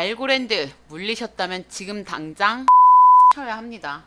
알고랜드 물리셨다면 지금 당장 쳐야 합니다.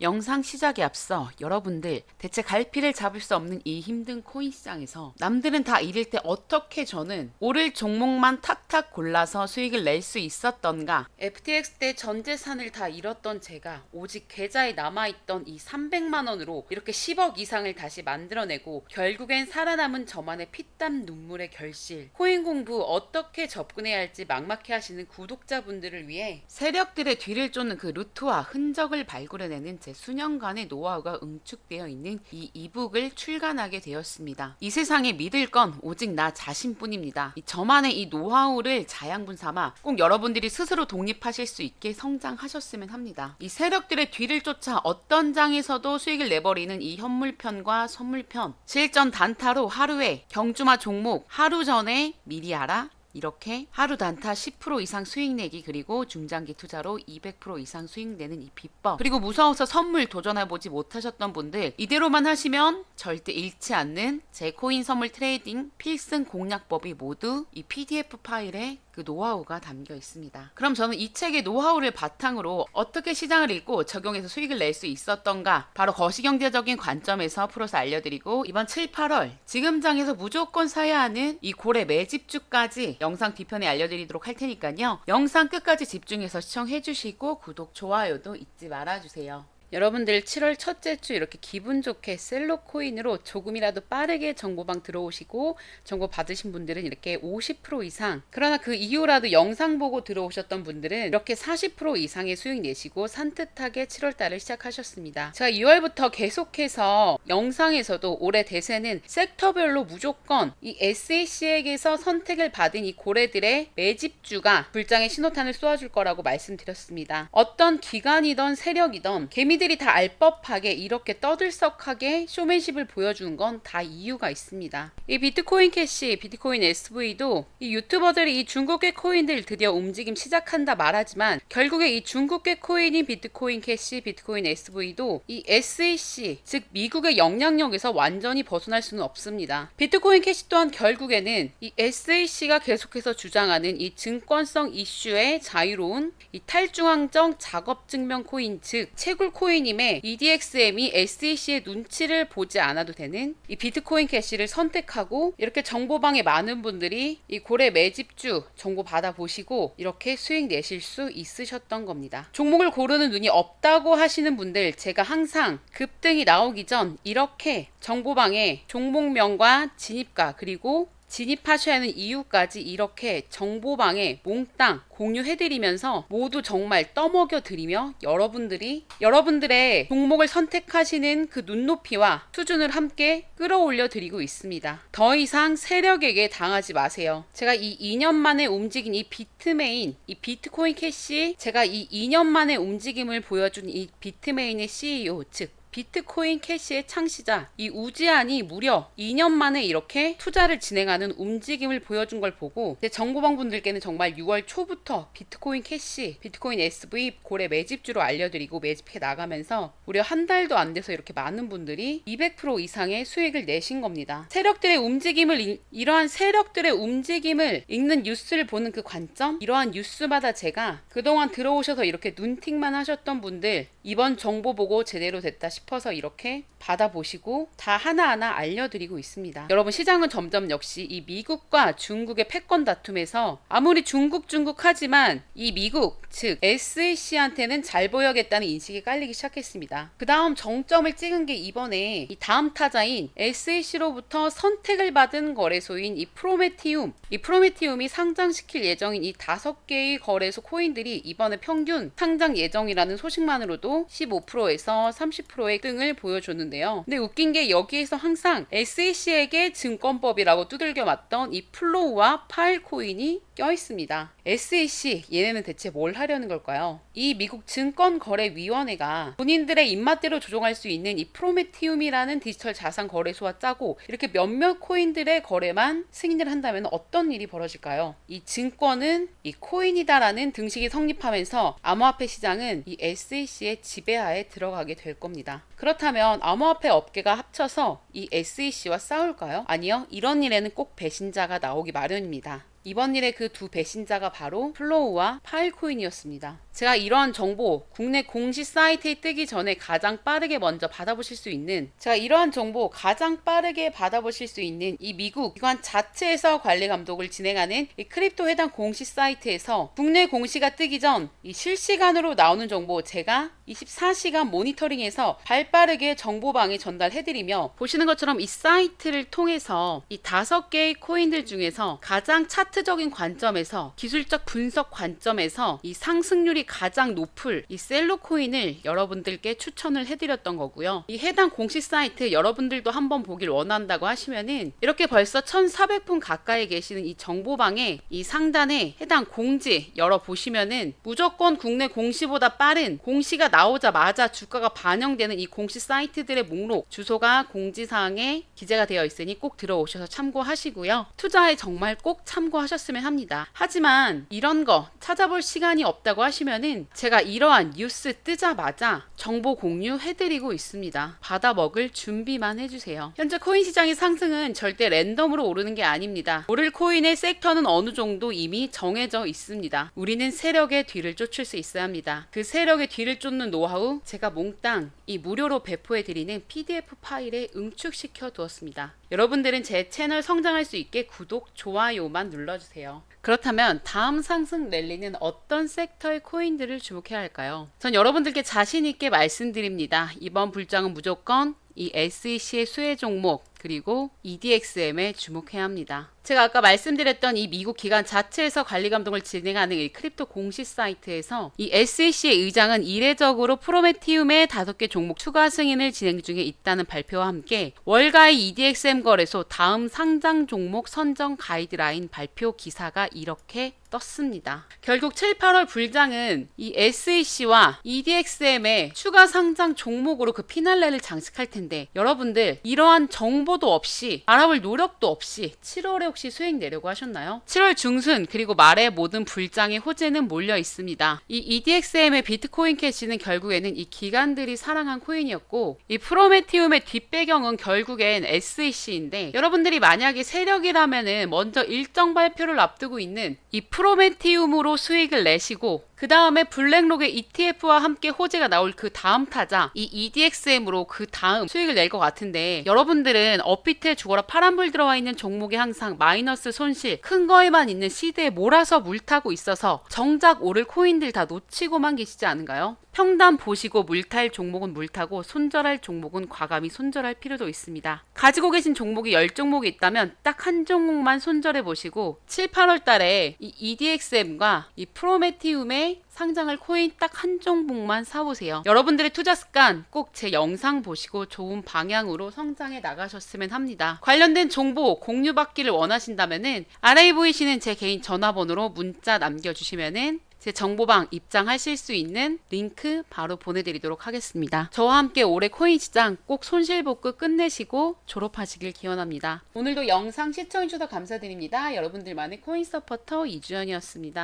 영상 시작에 앞서 여러분들 대체 갈피를 잡을 수 없는 이 힘든 코인 시장에서 남들은 다 이릴 때 어떻게 저는 오를 종목만 탁탁 골라서 수익을 낼 수 있었던가? FTX 때 전 재산을 다 잃었던 제가 오직 계좌에 남아있던 이 300만 원으로 이렇게 10억 이상을 다시 만들어내고 결국엔 살아남은 저만의 피땀 눈물의 결실. 코인 공부 어떻게 접근해야 할지 막막해 하시는 구독자분들을 위해 세력들의 뒤를 쫓는 그 루트와 흔적을 발굴해내는 제 수년간의 노하우가 응축되어 있는 이 이북을 출간하게 되었습니다. 이 세상에 믿을 건 오직 나 자신뿐입니다. 이 저만의 이 노하우를 자양분 삼아 꼭 여러분들이 스스로 독립하실 수 있게 성장하셨으면 합니다. 이 세력들의 뒤를 쫓아 어떤 장에서도 수익을 내버리는 이 현물편과 선물편 실전 단타로 하루에 경주마 종목 하루 전에 미리 알아 이렇게 하루 단타 10% 이상 수익 내기 그리고 중장기 투자로 200% 이상 수익 내는 이 비법. 그리고 무서워서 선물 도전해 보지 못하셨던 분들 이대로만 하시면 절대 잃지 않는 제 코인 선물 트레이딩 필승 공략법이 모두 이 PDF 파일에 그 노하우가 담겨 있습니다. 그럼 저는 이 책의 노하우를 바탕으로 어떻게 시장을 읽고 적용해서 수익을 낼 수 있었던가 바로 거시경제적인 관점에서 풀어서 알려드리고 이번 7, 8월 지금 장에서 무조건 사야 하는 이 고래 매집주까지 영상 뒤편에 알려드리도록 할 테니까요. 영상 끝까지 집중해서 시청해 주시고 구독, 좋아요도 잊지 말아주세요. 여러분들 7월 첫째 주 이렇게 기분 좋게 셀로 코인으로 조금이라도 빠르게 정보방 들어오시고 정보 받으신 분들은 이렇게 50% 이상 그러나 그 이후라도 영상 보고 들어오셨던 분들은 이렇게 40% 이상의 수익 내시고 산뜻하게 7월 달을 시작하셨습니다. 제가 2월부터 계속해서 영상에서도 올해 대세는 섹터별로 무조건 이 SAC에게서 선택을 받은 이 고래들의 매집주가 불장의 신호탄을 쏘아줄 거라고 말씀드렸습니다. 어떤 기관이던 세력이던 개미 들 이들이 다 알법하게 이렇게 떠들썩하게 쇼맨십을 보여주는 건다 이유가 있습니다. 이 비트코인 캐시, 비트코인 SV도 이 유튜버들이 이 중국계 코인들 드디어 움직임 시작한다 말하지만 결국에 이 중국계 코인인 비트코인 캐시, 비트코인 SV도 이 SEC 즉 미국의 영향력에서 완전히 벗어날 수는 없습니다. 비트코인 캐시 또한 결국에는 이 SEC가 계속해서 주장하는 이 증권성 이슈의 자유로운 이 탈중앙적 작업 증명 코인 즉 채굴 코인 코인임에 EDXM이 SEC의 눈치를 보지 않아도 되는 이 비트코인 캐시를 선택하고 이렇게 정보방에 많은 분들이 이 고래 매집주 정보 받아보시고 이렇게 수익 내실 수 있으셨던 겁니다. 종목을 고르는 눈이 없다고 하시는 분들 제가 항상 급등이 나오기 전 이렇게 정보방에 종목명과 진입가 그리고 진입하셔야 하는 이유까지 이렇게 정보방에 몽땅 공유해드리면서 모두 정말 떠먹여 드리며 여러분들이 여러분들의 종목을 선택하시는 그 눈높이와 수준을 함께 끌어올려 드리고 있습니다. 더 이상 세력에게 당하지 마세요. 제가 이 2년 만에 움직인 이 비트메인, 이 비트코인 캐시, 제가 이 2년 만에 움직임을 보여준 이 비트메인의 CEO, 즉 비트코인 캐시의 창시자 이 우지안이 무려 2년 만에 이렇게 투자를 진행하는 움직임을 보여준 걸 보고 정보방 분들께는 정말 6월 초부터 비트코인 캐시, 비트코인 SV 고래 매집주로 알려드리고 매집해 나가면서 무려 한 달도 안 돼서 이렇게 많은 분들이 200% 이상의 수익을 내신 겁니다. 세력들의 움직임을 이러한 세력들의 움직임을 읽는 뉴스를 보는 그 관점 이러한 뉴스마다 제가 그동안 들어오셔서 이렇게 눈팅만 하셨던 분들 이번 정보 보고 제대로 됐다 싶 싶어서 이렇게 받아보시고 다 하나하나 알려드리고 있습니다. 여러분 시장은 점점 역시 이 미국과 중국의 패권 다툼에서 아무리 중국 중국 하지만 이 미국 즉 SEC한테는 잘 보여야겠다는 인식이 깔리기 시작했습니다. 그 다음 정점을 찍은 게 이번에 이 다음 타자인 SEC로부터 선택을 받은 거래소인 이 프로메티움 이 프로메티움이 상장시킬 예정인 이 다섯 개의 거래소 코인들이 이번에 평균 상장 예정이라는 소식만으로도 15%에서 30%의 거래 등을 보여줬는데요. 근데 웃긴 게 여기에서 항상 SEC에게 증권법이라고 두들겨 맞던 이 플로우와 파일 코인이 껴 있습니다. SEC 얘네는 대체 뭘 하려는 걸까요? 이 미국 증권거래위원회가 본인들의 입맛대로 조종할 수 있는 이 프로메티움이라는 디지털 자산 거래소와 짜고 이렇게 몇몇 코인들의 거래만 승인을 한다면 어떤 일이 벌어질까요? 이 증권은 이 코인이다라는 등식이 성립하면서 암호화폐 시장은 이 SEC의 지배하에 들어가게 될 겁니다. 그렇다면 암호화폐 업계가 합쳐서 이 SEC와 싸울까요? 아니요. 이런 일에는 꼭 배신자가 나오기 마련입니다. 이번 일의 그 두 배신자가 바로 플로우와 파일코인이었습니다. 제가 이러한 정보 국내 공식 사이트에 뜨기 전에 가장 빠르게 먼저 받아보실 수 있는 제가 이러한 정보 가장 빠르게 받아보실 수 있는 이 미국 기관 자체에서 관리 감독을 진행하는 이 크립토 해당 공식 사이트에서 국내 공시가 뜨기 전 이 실시간으로 나오는 정보 제가 24시간 모니터링해서 발빠르게 정보방에 전달해드리며 보시는 것처럼 이 사이트를 통해서 이 다섯 개의 코인들 중에서 가장 차트 적인 관점에서 기술적 분석 관점에서 이 상승률이 가장 높을 이 셀로 코인을 여러분들께 추천을 해드렸던 거고요. 이 해당 공식 사이트 여러분들도 한번 보길 원한다고 하시면은 이렇게 벌써 1,400분 가까이 계시는 이 정보방에 이 상단에 해당 공지 열어 보시면은 무조건 국내 공시보다 빠른 공시가 나오자마자 주가가 반영되는 이 공시 사이트들의 목록 주소가 공지 사항에 기재가 되어 있으니 꼭 들어오셔서 참고하시고요. 투자에 정말 꼭 참고 하셨으면 합니다. 하지만 이런 거 찾아볼 시간이 없다고 하시면은 제가 이러한 뉴스 뜨자마자 정보 공유해드리고 있습니다. 받아 먹을 준비만 해주세요. 현재 코인 시장의 상승은 절대 랜덤으로 오르는 게 아닙니다. 오를 코인의 섹터는 어느 정도 이미 정해져 있습니다. 우리는 세력의 뒤를 쫓을 수 있어야 합니다. 그 세력의 뒤를 쫓는 노하우 제가 몽땅 이 무료로 배포해드리는 PDF 파일에 응축시켜 두었습니다. 여러분들은 제 채널 성장할 수 있게 구독, 좋아요만 눌러주세요. 그렇다면 다음 상승 랠리는 어떤 섹터의 코인들을 주목해야 할까요? 전 여러분들께 자신 있게 말씀드립니다. 이번 불장은 무조건 이 SEC의 수혜 종목 그리고 EDXM에 주목해야 합니다. 제가 아까 말씀드렸던 이 미국 기관 자체에서 관리 감독을 진행하는 이 크립토 공식 사이트에서 이 SEC의 의장은 이례적으로 프로메티움의 다섯 개 종목 추가 승인을 진행 중에 있다는 발표와 함께 월가의 EDXM 거래소 다음 상장 종목 선정 가이드라인 발표 기사가 이렇게 떴습니다. 결국 7, 8월 불장은 이 SEC와 EDXM의 추가 상장 종목으로 그 피날레를 장식할 텐데 여러분들 이러한 정보도 없이 알아볼 노력도 없이 7월에 혹시 수익 내려고 하셨나요? 7월 중순 그리고 말에 모든 불장의 호재는 몰려 있습니다. 이 EDXM의 비트코인 캐시는 결국에는 이 기관들이 사랑한 코인이었고 이 프로메티움의 뒷배경은 결국엔 SEC인데 여러분들이 만약에 세력이라면은 먼저 일정 발표를 앞두고 있는 이 프로 메티움으로 수익을 내시고 그 다음에 블랙록의 ETF와 함께 호재가 나올 그 다음 타자 이 EDXM으로 그 다음 수익을 낼 것 같은데 여러분들은 업비트에 죽어라 파란불 들어와 있는 종목이 항상 마이너스 손실 큰 거에만 있는 시대에 몰아서 물타고 있어서 정작 오를 코인들 다 놓치고만 계시지 않은가요? 평단 보시고 물탈 종목은 물타고 손절할 종목은 과감히 손절할 필요도 있습니다. 가지고 계신 종목이 10종목이 있다면 딱 한 종목만 손절해 보시고 7, 8월 달에 이 EDXM과 이 프로메티움의 상장할 코인 딱 한 종목만 사보세요. 여러분들의 투자 습관 꼭 제 영상 보시고 좋은 방향으로 성장해 나가셨으면 합니다. 관련된 정보 공유받기를 원하신다면은 아래에 보이시는 제 개인 전화번호로 문자 남겨주시면은 제 정보방 입장하실 수 있는 링크 바로 보내드리도록 하겠습니다. 저와 함께 올해 코인 시장 꼭 손실복구 끝내시고 졸업하시길 기원합니다. 오늘도 영상 시청해주셔서 감사드립니다. 여러분들만의 코인 서포터 이주연이었습니다.